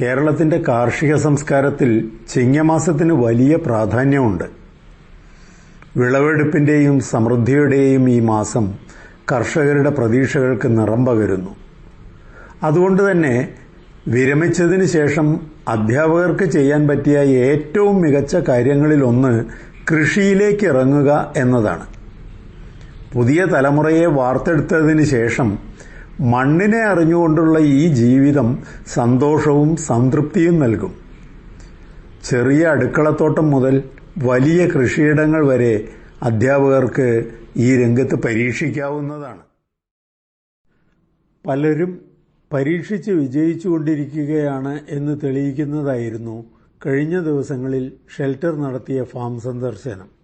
കേരളത്തിന്റെ കാർഷിക സംസ്കാരത്തിൽ ചിങ്ങമാസത്തിന് വലിയ പ്രാധാന്യമുണ്ട്. വിളവെടുപ്പിന്റെയും സമൃദ്ധിയുടെയും ഈ മാസം കർഷകരുടെ പ്രതീക്ഷകൾക്ക് നിറം പകരുന്നു. അതുകൊണ്ട് തന്നെ വിരമിച്ചതിന് ശേഷം അധ്യാപകർക്ക് ചെയ്യാൻ പറ്റിയ ഏറ്റവും മികച്ച കാര്യങ്ങളിലൊന്ന് കൃഷിയിലേക്ക് ഇറങ്ങുക എന്നതാണ്. പുതിയ തലമുറയെ വാർത്തെടുത്തതിന് ശേഷം മണ്ണിനെ അറിഞ്ഞുകൊണ്ടുള്ള ഈ ജീവിതം സന്തോഷവും സംതൃപ്തിയും നൽകും. ചെറിയ അടുക്കളത്തോട്ടം മുതൽ വലിയ കൃഷിയിടങ്ങൾ വരെ അധ്യാപകർക്ക് ഈ രംഗത്ത് പരീക്ഷിക്കാവുന്നതാണ്. പലരും പരീക്ഷിച്ച് വിജയിച്ചുകൊണ്ടിരിക്കുകയാണ് എന്ന് തെളിയിക്കുന്നതായിരുന്നു കഴിഞ്ഞ ദിവസങ്ങളിൽ ഷെൽട്ടർ നടത്തിയ ഫാം സന്ദർശനം.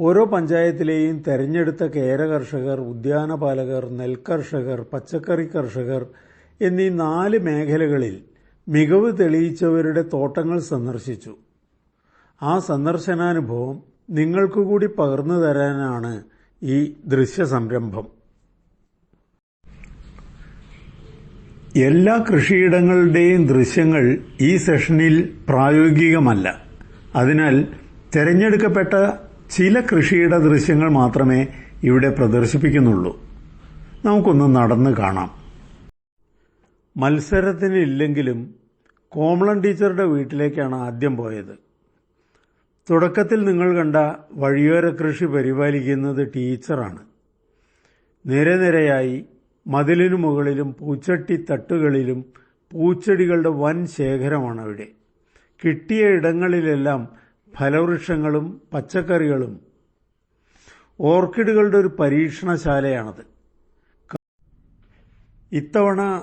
ഓരോ പഞ്ചായത്തിലെയും തെരഞ്ഞെടുത്ത കേര കർഷകർ ഉദ്യാനപാലകർ നെൽകർഷകർ പച്ചക്കറി കർഷകർ എന്നീ നാല് മേഖലകളിൽ മികവ് തെളിയിച്ചവരുടെ തോട്ടങ്ങൾ സന്ദർശിച്ചു. ആ സന്ദർശനാനുഭവം നിങ്ങൾക്കു കൂടി പകർന്നു തരാനാണ് ഈ ദൃശ്യ സംരംഭം എല്ലാ കൃഷിയിടങ്ങളുടെയും ദൃശ്യങ്ങൾ ഈ സെഷനിൽ പ്രായോഗികമല്ല. അതിനാൽ തിരഞ്ഞെടുക്കപ്പെട്ട ചില കൃഷിയുടെ ദൃശ്യങ്ങൾ മാത്രമേ ഇവിടെ പ്രദർശിപ്പിക്കുന്നുള്ളൂ. നമുക്കൊന്ന് നടന്ന് കാണാം. മത്സരത്തിനില്ലെങ്കിലും കോമളൻ ടീച്ചറുടെ വീട്ടിലേക്കാണ് ആദ്യം പോയത്. തുടക്കത്തിൽ നിങ്ങൾ കണ്ട വഴിയോര കൃഷി പരിപാലിക്കുന്നത് ടീച്ചറാണ്. നിരനിരയായി മതിലിനു മുകളിലും പൂച്ചട്ടി തട്ടുകളിലും പൂച്ചെടികളുടെ വൻ ശേഖരമാണ് അവിടെ കിട്ടിയ ഇടങ്ങളിലെല്ലാം ഫലവൃക്ഷങ്ങളും പച്ചക്കറികളും ഓർക്കിഡുകളുടെ ഒരു പരീക്ഷണശാലയാണത്. ഇത്തവണ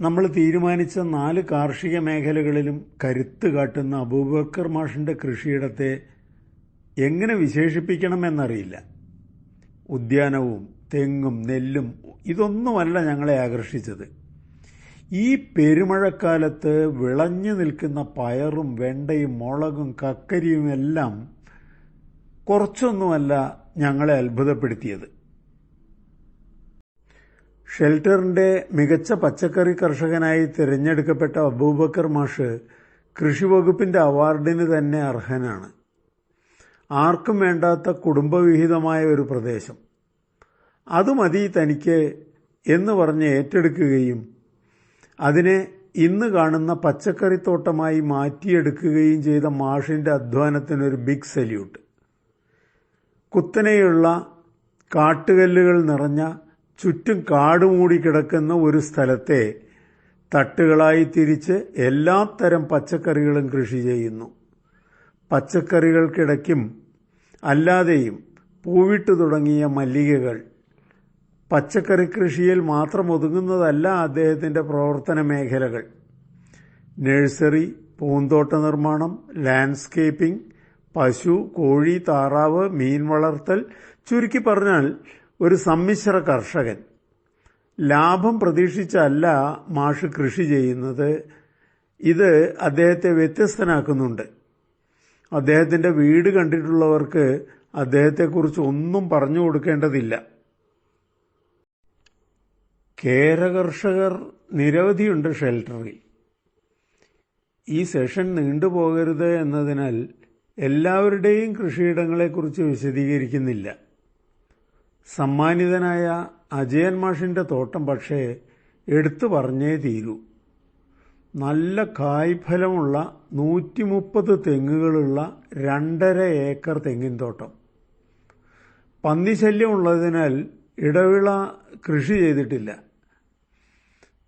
നമ്മൾ തീരുമാനിച്ച നാല് കാർഷിക മേഖലകളിലും കരുത്ത് കാട്ടുന്ന അബൂബക്കർ മാഷിന്റെ കൃഷിയിടത്തെ എങ്ങനെ വിശേഷിപ്പിക്കണമെന്നറിയില്ല. ഉദ്യാനവും തെങ്ങും നെല്ലും ഇതൊന്നുമല്ല ഞങ്ങളെ ആകർഷിച്ചത്. ഈ പെരുമഴക്കാലത്ത് വിളഞ്ഞു നിൽക്കുന്ന പയറും വെണ്ടയും മുളകും കക്കരിയും എല്ലാം കുറച്ചൊന്നുമല്ല ഞങ്ങളെ അത്ഭുതപ്പെടുത്തിയത്. ഷെൽട്ടറിന്റെ മികച്ച പച്ചക്കറി കർഷകനായി തിരഞ്ഞെടുക്കപ്പെട്ട അബൂബക്കർ മാഷ് കൃഷിവകുപ്പിന്റെ അവാർഡിന് തന്നെ അർഹനാണ്. ആർക്കും വേണ്ടാത്ത കുടുംബവിഹിതമായ ഒരു പ്രദേശം. അത് മതി തനിക്ക് എന്ന് പറഞ്ഞ് ഏറ്റെടുക്കുകയും അതിനെ ഇന്ന് കാണുന്ന പച്ചക്കറിത്തോട്ടമായി മാറ്റിയെടുക്കുകയും ചെയ്ത മാഷിന്റെ അധ്വാനത്തിനൊരു ബിഗ് സല്യൂട്ട് കുത്തനെയുള്ള കാട്ടുകല്ലുകൾ നിറഞ്ഞ ചുറ്റും കാടുമൂടി കിടക്കുന്ന ഒരു സ്ഥലത്തെ തട്ടുകളായി തിരിച്ച് എല്ലാ തരം പച്ചക്കറികളും കൃഷി ചെയ്യുന്നു. പച്ചക്കറികൾക്കിടയ്ക്കും അല്ലാതെയും പൂവിട്ടു തുടങ്ങിയ മല്ലികകൾ പച്ചക്കറി കൃഷിയിൽ മാത്രം ഒതുങ്ങുന്നതല്ല അദ്ദേഹത്തിന്റെ പ്രവർത്തന മേഖലകൾ. നഴ്സറി പൂന്തോട്ട നിർമ്മാണം ലാൻഡ്സ്കേപ്പിംഗ് പശു കോഴി താറാവ് മീൻ വളർത്തൽ. ചുരുക്കി പറഞ്ഞാൽ ഒരു സമ്മിശ്ര കർഷകൻ. ലാഭം പ്രതീക്ഷിച്ചല്ല മാഷ് കൃഷി ചെയ്യുന്നത്. ഇത് അദ്ദേഹത്തെ വ്യത്യസ്തനാക്കുന്നുണ്ട്. അദ്ദേഹത്തിന്റെ വീട് കണ്ടിട്ടുള്ളവർക്ക് അദ്ദേഹത്തെക്കുറിച്ച് ഒന്നും പറഞ്ഞു കൊടുക്കേണ്ടതില്ല. കേരകർഷകർ നിരവധിയുണ്ട് ഷെൽട്ടറിൽ. ഈ സെഷൻ നീണ്ടുപോകരുത് എന്നതിനാൽ എല്ലാവരുടെയും കൃഷിയിടങ്ങളെക്കുറിച്ച് വിശദീകരിക്കുന്നില്ല. സമ്മാനിതനായ അജയൻ മാഷിന്റെ തോട്ടം പക്ഷേ എടുത്തു പറഞ്ഞേ തീരൂ. നല്ല കായ്ഫലമുള്ള നൂറ്റി മുപ്പത് തെങ്ങുകളുള്ള രണ്ടര ഏക്കർ തെങ്ങിൻ തോട്ടം. പന്നിശല്യമുള്ളതിനാൽ ഇടവിള കൃഷി ചെയ്തിട്ടില്ല.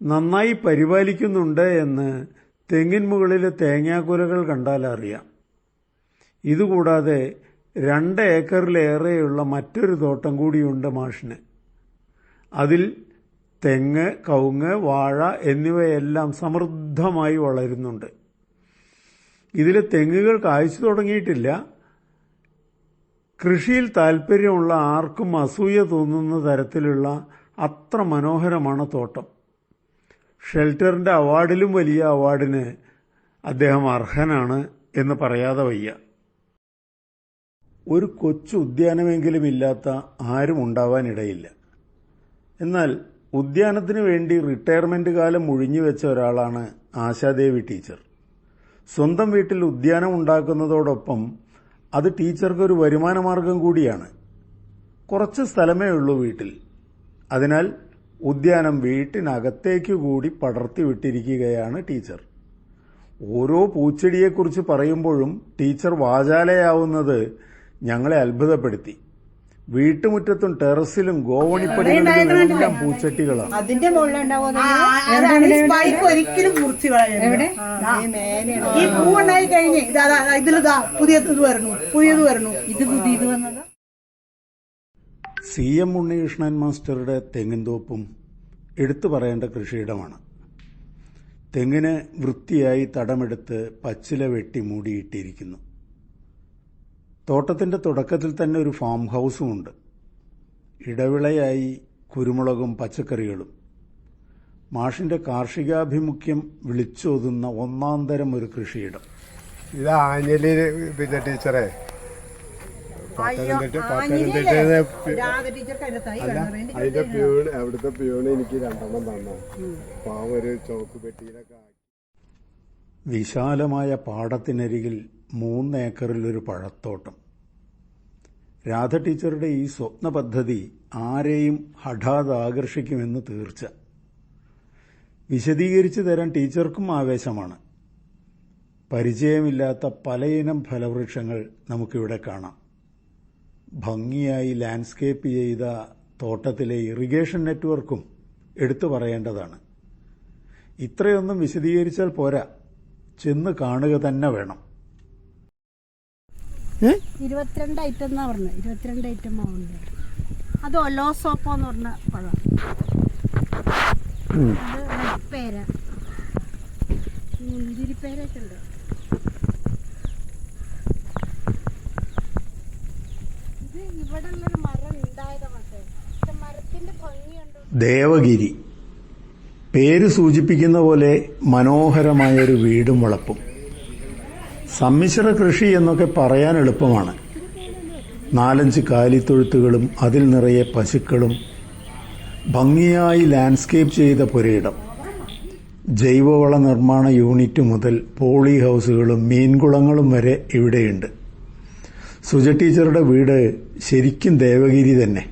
നന്നായി പരിപാലിക്കുന്നുണ്ട് എന്ന് തെങ്ങിൻ മുകളിലെ തേങ്ങാക്കുലകൾ കണ്ടാൽ അറിയാം. ഇതുകൂടാതെ രണ്ട് ഏക്കറിലേറെയുള്ള മറ്റൊരു തോട്ടം കൂടിയുണ്ട് മാഷിന്. അതിൽ തെങ്ങ് കവുങ്ങ് വാഴ എന്നിവയെല്ലാം സമൃദ്ധമായി വളരുന്നുണ്ട്. ഇതിലെ തെങ്ങുകൾ കായ്ച്ചു തുടങ്ങിയിട്ടില്ല. കൃഷിയിൽ താൽപ്പര്യമുള്ള ആർക്കും അസൂയ തോന്നുന്ന തരത്തിലുള്ള അത്ര മനോഹരമാണ് തോട്ടം. ഷെൽട്ടറിന്റെ അവാർഡിലും വലിയ അവാർഡിന് അദ്ദേഹം അർഹനാണ് എന്ന് പറയാതെ വയ്യ. ഒരു കൊച്ചു ഉദ്യാനമെങ്കിലും ഇല്ലാത്ത ആരും ഉണ്ടാവാനിടയില്ല. എന്നാൽ ഉദ്യാനത്തിന് വേണ്ടി റിട്ടയർമെന്റ് കാലം മുഴിഞ്ഞുവെച്ച ഒരാളാണ് ആശാദേവി ടീച്ചർ. സ്വന്തം വീട്ടിൽ ഉദ്യാനം ഉണ്ടാക്കുന്നതോടൊപ്പം അത് ടീച്ചർക്ക് ഒരു വരുമാനമാർഗം കൂടിയാണ്. കുറച്ച് സ്ഥലമേ ഉള്ളൂ വീട്ടിൽ. അതിനാൽ ഉദ്യാനം വീട്ടിനകത്തേക്ക് കൂടി പടർത്തി വിട്ടിരിക്കുകയാണ് ടീച്ചർ. ഓരോ പൂച്ചെടിയെക്കുറിച്ച് പറയുമ്പോഴും ടീച്ചർ വാചാലയാവുന്നത് ഞങ്ങളെ അത്ഭുതപ്പെടുത്തി. വീട്ടുമുറ്റത്തും ടെറസിലും ഗോവണിപ്പടികളിലും എല്ലാം പൂച്ചട്ടികളാണ്. അതിന്റെ ഒരിക്കലും മുറിച്ച് ഈ കഴിഞ്ഞ് ഇതിലിതാ പുതിയത് വരുന്നു പുതിയത് വരുന്നു. ഇത് പുതിയത് വന്നത്? സി എം ഉണ്ണികൃഷ്ണൻ മാസ്റ്ററുടെ തെങ്ങിൻതോപ്പും എടുത്തു പറയേണ്ട കൃഷിയിടമാണ്. തെങ്ങിന് വൃത്തിയായി തടമെടുത്ത് പച്ചില വെട്ടി മൂടിയിട്ടിരിക്കുന്നു. തോട്ടത്തിന്റെ തുടക്കത്തിൽ തന്നെ ഒരു ഫാം ഹൗസും ഉണ്ട്. ഇടവിളയായി കുരുമുളകും പച്ചക്കറികളും. മാഷിന്റെ കാർഷികാഭിമുഖ്യം വിളിച്ചോതുന്ന ഒന്നാം തരം ഒരു കൃഷിയിടം. ഇത് ആഞ്ഞലി പിന്നെ ടീച്ചറെ പത്തനംതിട്ട പത്തനംതിട്ട രാധ ടീച്ചർക്ക് അതിന്റെ പ്യൂൺ. അവിടുത്തെ പ്യൂൺ എനിക്ക് രണ്ടെണ്ണം തന്നു. പാവം ഒരു ചോക്ക് പെട്ടിയിലൊക്കെ വിശാലമായ പാടത്തിനരികിൽ മൂന്നേക്കറിലൊരു ഏക്കറിൽ ഒരു പഴത്തോട്ടം. രാധ ടീച്ചറുടെ ഈ സ്വപ്ന പദ്ധതി ആരെയും ഹഠാത് ആകർഷിക്കുമെന്ന് തീർച്ച. വിശദീകരിച്ചു തരാൻ ടീച്ചർക്കും ആവേശമാണ്. പരിചയമില്ലാത്ത പലയിനം ഫലവൃക്ഷങ്ങൾ നമുക്കിവിടെ കാണാം. ഭംഗിയായി ലാൻഡ്സ്കേപ്പ് ചെയ്ത തോട്ടത്തിലെ ഇറിഗേഷൻ നെറ്റ്വർക്കും എടുത്തു പറയേണ്ടതാണ്. ഇത്രയൊന്നും വിശദീകരിച്ചാൽ പോരാ. ചെന്ന് കാണുക തന്നെ വേണം. ഇരുപത്തിരണ്ട് ഐറ്റം എന്നാ പറഞ്ഞത്. ഇരുപത്തിരണ്ട് ഐറ്റം മാവുണ്ട് അത് ഒലോസോപ്പോ എന്ന് പറഞ്ഞ പഴം. അത് പേര മുന്തിരിപ്പേരൊക്കെ ഉണ്ട് ഇത് ഇവിടെ ഉള്ളൊരു മരം ഉണ്ടായതാ പക്ഷേ പക്ഷെ മരത്തിന്റെ ഭംഗി കണ്ടു ദേവഗിരി. പേര് സൂചിപ്പിക്കുന്ന പോലെ മനോഹരമായൊരു വീടും വളപ്പും. സമ്മിശ്ര കൃഷി എന്നൊക്കെ പറയാൻ എളുപ്പമാണ്. നാലഞ്ച് കാലിത്തൊഴുത്തുകളും അതിൽ നിറയെ പശുക്കളും ഭംഗിയായി ലാൻഡ്സ്കേപ്പ് ചെയ്ത പുരയിടം. ജൈവവള നിർമ്മാണ യൂണിറ്റ് മുതൽ പോളി ഹൗസുകളും മീൻകുളങ്ങളും വരെ ഇവിടെയുണ്ട്. സുജ ടീച്ചറുടെ വീട് ശരിക്കും ദേവഗിരി തന്നെ.